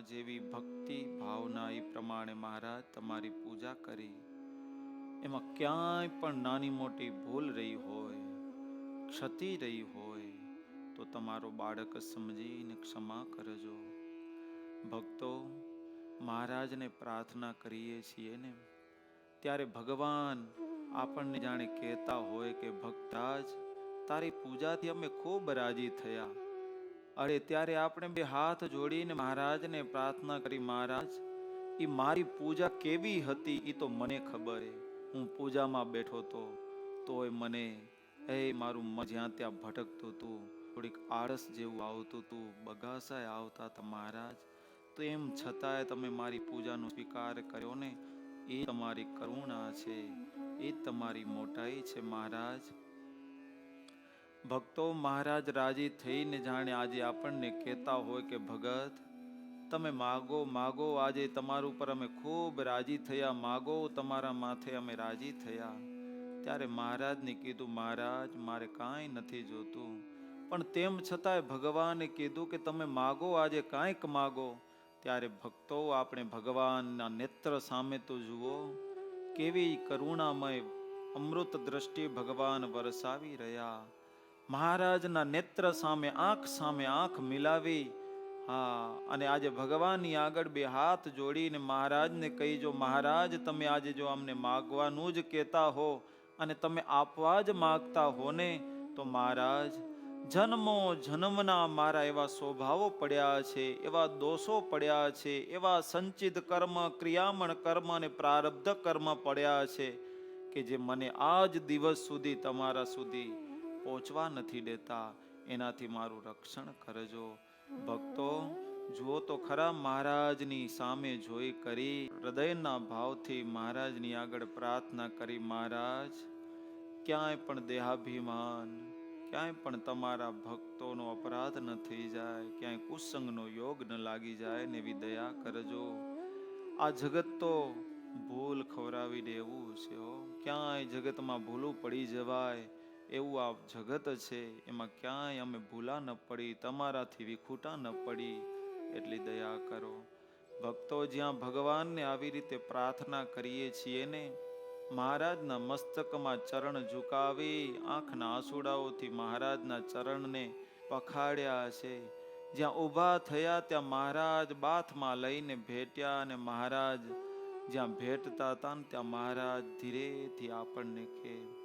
જેનામાં જેવી ભક્તિ ભાવના એ પ્રમાણે મહારાજ તમારી પૂજા કરી. એમાં ક્યાંય પણ નાની મોટી ભૂલ રહી હોય, ક્ષતિ રહી હોય, તો તમારો બાળક સમજીને ક્ષમા કરજો. ભક્તો, મહારાજને પ્રાર્થના કરીએ છીએ ને. ત્યારે ભગવાન આપણને જાણે કહેતા હોય કે, ભક્તાજ, તારી પૂજાથી અમે ખૂબ રાજી થયા. અરે, ત્યારે આપણે બે હાથ જોડીને મહારાજને પ્રાર્થના કરી, મહારાજ એ મારી પૂજા કેવી હતી એ તો મને ખબર હે. પૂજામાં બેઠો તો, તોય મને એ મારું મન જ્યાં ત્યાં ભટકતું હતું થોડીક આળસ જેવું આવતું હતું બગાસાએ આવતા હતા મહારાજ. તો એમ છતાંય તમે મારી પૂજાનો સ્વીકાર કર્યો ને એ તમારી કરુણા છે, એ તમારી મોટાઈ છે મહારાજ. ભક્તો મહારાજ રાજી થઈને જાણે આજે આપણને કહેતા હોય કે, ભગત, તમે માગો માગો, આજે તમારું ઉપર અમે ખૂબ રાજી થયા. માગો, તમારા માથે અમે રાજી થયા. ત્યારે મહારાજને કીધું, મહારાજ, મારે કાંઈ નથી જોતું. પણ તેમ છતાંય ભગવાને કીધું કે, તમે માગો, આજે કાંઈક માગો. ત્યારે ભક્તો આપણે ભગવાનના નેત્ર સામે તો જુઓ, કેવી કરુણામય અમૃત દ્રષ્ટિ ભગવાન વરસાવી રહ્યા. મહારાજના નેત્ર સામે, આંખ સામે આંખ મિલાવી. હા, અને આજે ભગવાનની આગળ બે હાથ જોડીને મહારાજને કહી, જો મહારાજ, તમે આજે જો અમને માગવાનું જ કહેતા હો અને તમે આપવા જ માગતા હો ને, તો મહારાજ, જન્મો જન્મના મારા એવા સ્વભાવો પડ્યા છે, એવા દોષો પડ્યા છે, એવા સંચિત કર્મ, ક્રિયામણ કર્મ અને પ્રારબ્ધ કર્મ પડ્યા છે કે જે મને આજ દિવસ સુધી, તમારા સુધી પહોંચવા નથી દેતા. એનાથી મારું રક્ષણ કરજો. ભક્તો, જુઓ તો ખરા મહારાજની સામે જોઈ કરી, હૃદયના ભાવથી મહારાજની આગળ પ્રાર્થના કરી, મહારાજ, ક્યાંય પણ દેહાભિમાન, ક્યાંય પણ તમારા ભક્તોનો અપરાધ ન થઈ જાય, ક્યાંય કુસંગનો યોગ ન લાગી જાય, ને એવી દયા કરજો. આ જગત તો ભૂલ ખવડાવી દેવું છે ક્યાંય જગતમાં ભૂલું પડી જવાય એવું આ જગત છે, એમાં ક્યાંય અમે ભૂલા ન પડી, તમારાથી વિખૂટા ન પડી. એટલી દયા કરો. ભક્તો જ્યાં ભગવાનને આવી રીતે પ્રાર્થના કરીએ છીએ ને, મહારાજના મસ્તકમાં ચરણ ઝુકાવી, આંખના આંસુડાઓથી મહારાજના ચરણને પખાડ્યા છે. જ્યાં ઊભા થયા ત્યાં મહારાજ બાથમાં લઈને ભેટ્યા અને મહારાજ જ્યાં ભેટતા હતા ત્યાં મહારાજ ધીરેથી આપણને કે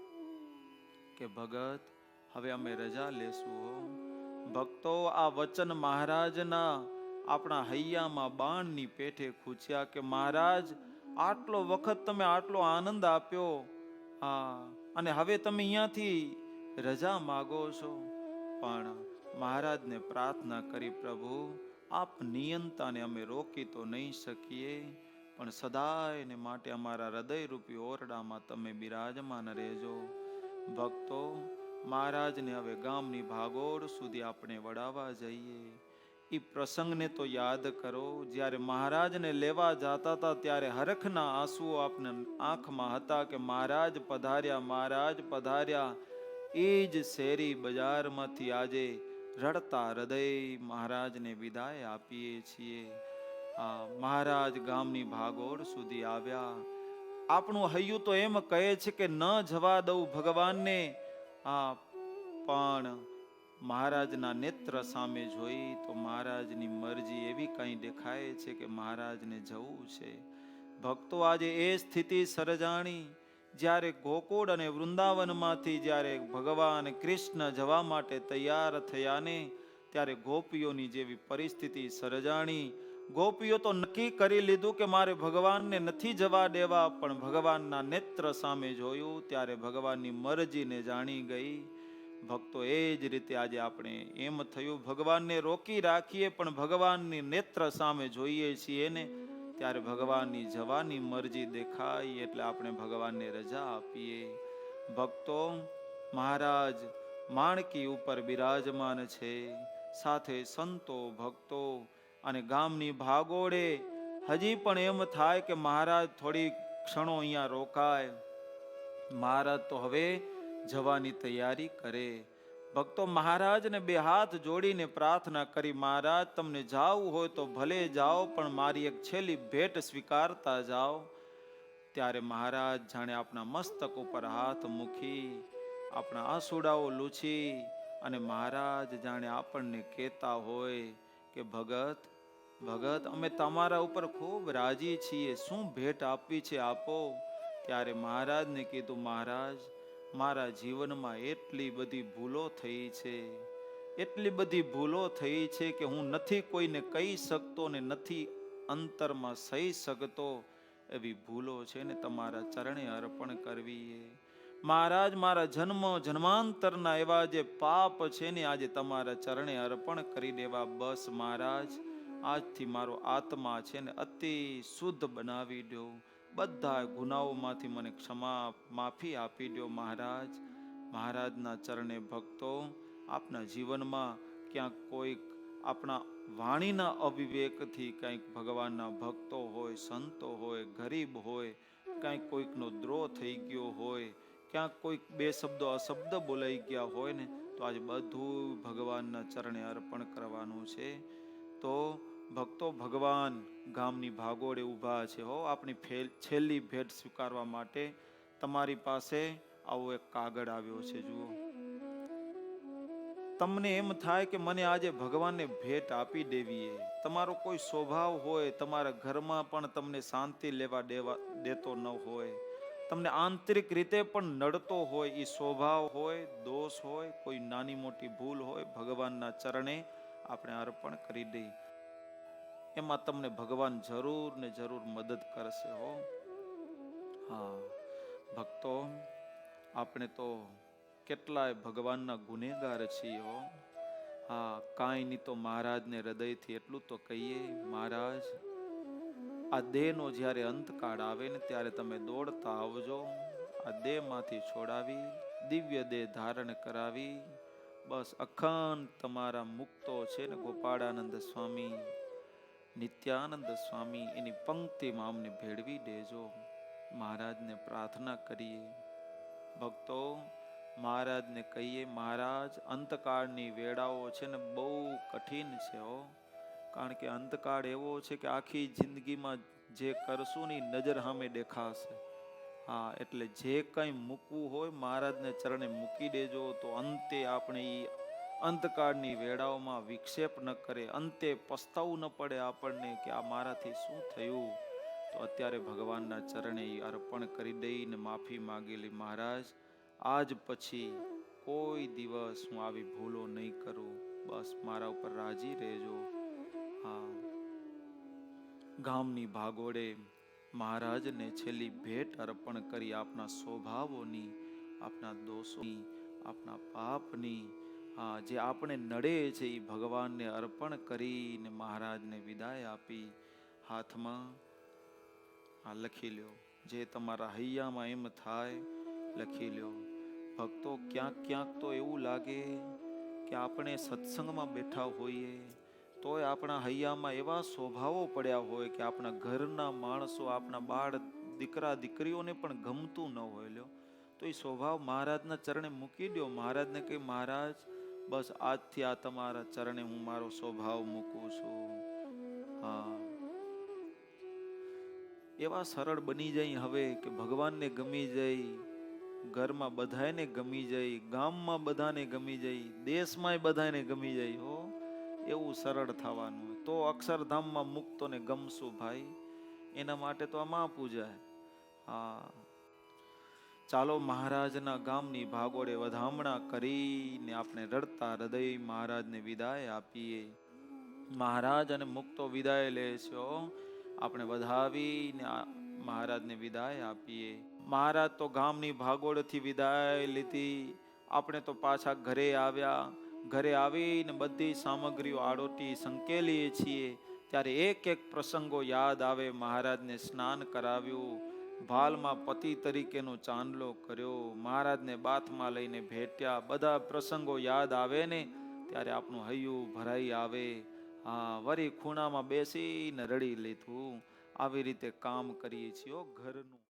કે ભગત, હવે અમે રજા લેશું ભક્તો, આ વચન મહારાજના આપણા હૈયામાં બાણની પેઠે ખૂચ્યા કે, મહારાજ, આટલો વખત તમે આટલો આનંદ આપ્યો. હા, અને હવે તમે અહીંયાથી રજા માગો છો. પણ મહારાજને પ્રાર્થના કરી, પ્રભુ, આપ નિયંતાને અમે રોકી તો નહીં શકીએ, પણ સદાયને માટે અમારા હૃદયરૂપી ઓરડામાં તમે બિરાજમાન રહેજો. ભક્તો, મહારાજને હવે ગામની ભાગોળ સુધી આપણે વડાવવા જઈએ. એ પ્રસંગને તો યાદ કરો, જ્યારે મહારાજને લેવા જતા હતા ત્યારે હરખના આંસુઓ આપને આંખમાં હતા કે મહારાજ પધાર્યા મહારાજ પધાર્યા. એ જ શેરી બજારમાંથી આજે રડતા હૃદય મહારાજને વિદાય આપીએ છીએ. આ મહારાજ ગામની ભાગોળ સુધી આવ્યા. આપણું હૈયું તો એમ કહે છે કે ન જવા દઉં ભગવાનને. આ, પણ મહારાજના નેત્ર સામે જોઈ તો મહારાજની મરજી એવી કંઈ દેખાય છે કે મહારાજને જવું છે. ભક્તો આજે એ સ્થિતિ સર્જાણી. જ્યારે ગોકુળ અને વૃંદાવનમાંથી જ્યારે ભગવાન કૃષ્ણ જવા માટે તૈયાર થયા ને ત્યારે ગોપીઓની જેવી પરિસ્થિતિ સર્જાણી. ગોપીઓ તો નક્કી કરી લીધું કે મારે ભગવાનને નથી જવા દેવા, પણ ભગવાનના નેત્ર સામે જોયું, ત્યારે ભગવાનની મરજીને જાણી ગઈ. ભક્તો એ જ રીતે આજે આપણે એમ થયું, ભગવાનને રોકી રાખીએ, પણ ભગવાનની નેત્ર સામે જોઈએ છીએ ને, ત્યારે ભગવાનની જવાની મરજી દેખાય, એટલે આપણે ભગવાનને રજા આપીએ. ભક્તો, મહારાજ, માણકી ઉપર બિરાજમાન છે. સાથે સંતો, ભક્તો અને ગામની ભાગોળે હજી પણ એમ થાય કે મહારાજ થોડી ક્ષણો અહીંયા રોકાય. મહારાજ તો હવે જવાની તૈયારી કરે. ભક્તો મહારાજને બે હાથ જોડીને પ્રાર્થના કરી, મહારાજ, તમને જાવું હોય તો ભલે જાઓ, પણ મારી એક છેલ્લી ભેટ સ્વીકારતા જાઓ. ત્યારે મહારાજ જાણે આપણા મસ્તક ઉપર હાથ મૂકી, આપણા આસુડાઓ લૂછી અને મહારાજ જાણે આપણને કહેતા હોય કે, ભગત ભગત, અમે તમારા ઉપર ખૂબ રાજી છીએ. શું ભેટ આપવી છે આપો? ત્યારે મહારાજને કીધું, મહારાજ, મારા જીવનમાં એટલી બધી ભૂલો થઈ છે. એટલી બધી ભૂલો થઈ છે કે હું નથી કોઈને કહી શકતો ને નથી અંતરમાં સહી શકતો એવી ભૂલો છે ને તમારા ચરણે અર્પણ કરવી મહારાજ, મારા જન્મ જન્માંતરના એવા જે પાપ છે ને આજે તમારા ચરણે અર્પણ કરી દેવા બસ મહારાજ. આજથી મારો આત્મા છે ને અતિ શુદ્ધ બનાવી દો. બધા ગુનાઓમાંથી મને ક્ષમા માફી આપી દો મહારાજ. મહારાજના ચરણે ભક્તો, આપના જીવનમાં ક્યાંક કોઈક આપણા વાણીના અવિવેકથી કંઈક ભગવાનના ભક્તો હોય, સંતો હોય, ગરીબ હોય કંઈક કોઈકનો દ્રોહ થઈ ગયો હોય, ક્યાંક કોઈક બે શબ્દો અશબ્દ બોલાઈ ગયા હોય ને, તો આજે બધું ભગવાનના ચરણે અર્પણ કરવાનું છે. તો ભક્તો ભગવાન ગામની ભાગોળે ઊભા છે હો. આપણી છેલ્લી ભેટ સ્વીકારવા માટે તમારી પાસે આવો એક કાગળ આવ્યો છે, જુઓ. તમને એમ થાય કે મને આજે ભગવાનને ભેટ આપી દેવી એ તમારો કોઈ સ્વભાવ હોય, તમારા ઘરમાં પણ તમને શાંતિ લેવા દેવા, દેતો ન હોય. તમને આંતરિક રીતે પણ નડતો હોય એ સ્વભાવ હોય, દોષ હોય, કોઈ નાની મોટી ભૂલ હોય, ભગવાનના ચરણે આપણે અર્પણ કરી દઈએ. એમાં તમને ભગવાન જરૂર ને જરૂર મદદ કરશે હો. હા, ભક્તો, આપણે તો કેટલાય ભગવાનના ગુનેગાર છીએ હો. હા, કાંઈ નહીં તો મહારાજને હૃદયથી એટલું તો કહીએ, મહારાજ, આ દેહનો જ્યારે અંતકાળ આવે ને ત્યારે તમે દોડતા આવજો. આ દેહમાંથી છોડાવી, દિવ્ય દેહ ધારણ કરાવી. બસ અખંડ તમારા મુક્તો છે ને ગોપાળાનંદ સ્વામી. નિત્યાનંદ સ્વામી એની પંક્તિમાં અમને ભેળવી દેજો. મહારાજને પ્રાર્થના કરીએ. ભક્તો, મહારાજને કહીએ, મહારાજ, અંતકાળની વેળાઓ છે ને બહુ કઠિન છે હો. કારણ કે અંતકાળ એવો છે કે આખી જિંદગીમાં જે કરશું ની નજર સામે દેખાશે. હા, એટલે જે કંઈ મૂકવું હોય મહારાજને ચરણે મૂકી દેજો, તો અંતે આપણે ઈ અંતકાળની વેળાઓમાં વિક્ષેપ ન કરે, અંતે પસ્તાવું ન પડે આપણને કે આ મારાથી શું થયું? તો અત્યારે ભગવાનના ચરણે અર્પણ કરી દઈને માફી માગેલી, મહારાજ, આજ પછી કોઈ દિવસ હું આવી ભૂલો નહીં કરું. બસ મારા ઉપર રાજી રહેજો. હા. ગામની ભાગોળે મહારાજને છેલ્લી ભેટ અર્પણ કરી આપના સ્વભાવોની, આપના દોષોની, આપના પાપની જે આપણે નડે છે એ ભગવાનને અર્પણ કરીને મહારાજને વિદાય આપી હાથમાં આ લખી લ્યો. જે તમારા હૈયામાં એમ થાય, લખી લ્યો. ભક્તો, ક્યાંક ક્યાંક તો એવું લાગે કે આપણે સત્સંગમાં બેઠા હોઈએ, તોય આપણા હૈયામાં એવા સ્વભાવો પડ્યા હોય કે આપણા ઘરના માણસો, આપણા બાળ દીકરા, દીકરીઓને પણ ગમતું ન હોય લ્યો. તો એ સ્વભાવ મહારાજના ચરણે મૂકી દો મહારાજને કહે મહારાજ બસ આજથી આ તમારા ચરણે હું મારો સ્વભાવ મૂકું છું. હા. એવા સરળ બની જાય હવે કે ભગવાનને ગમી જાય ઘરમાં બધાને ગમી જાય ગામમાં બધાને ગમી જાય દેશમાંય બધાને ગમી જાય હો. એવું સરળ થવાનું તો અક્ષરધામમાં મુક્તોને ગમશું ભાઈ. એના માટે તો આ મા પૂજા હા. ચાલો મહારાજના ગામની ભાગોળે વધામણા કરીને આપણે રડતા હૃદય મહારાજને વિદાય આપીએ. મહારાજ અને મુક્તો વિદાય લે છે આપણે વધાવીને મહારાજને વિદાય આપીએ. મહારાજ તો ગામની ભાગોળથી વિદાય લીધી. આપણે તો પાછા ઘરે આવ્યા. ઘરે આવીને બધી સામગ્રીઓ આડોટી સંકેલીએ છીએ. ત્યારે એક એક પ્રસંગો યાદ આવે મહારાજને સ્નાન કરાવ્યું. ભાલમાં પતિ તરીકેનો ચાંદલો કર્યો. મહારાજને બાથમાં લઈને ભેટ્યા. બધા પ્રસંગો યાદ આવે ને ત્યારે આપનું હૈયું ભરાઈ આવે. હા, વરી ખૂણામાં બેસીને રડી લીધું. આવી રીતે કામ કરીએ છીએ ઘરનું.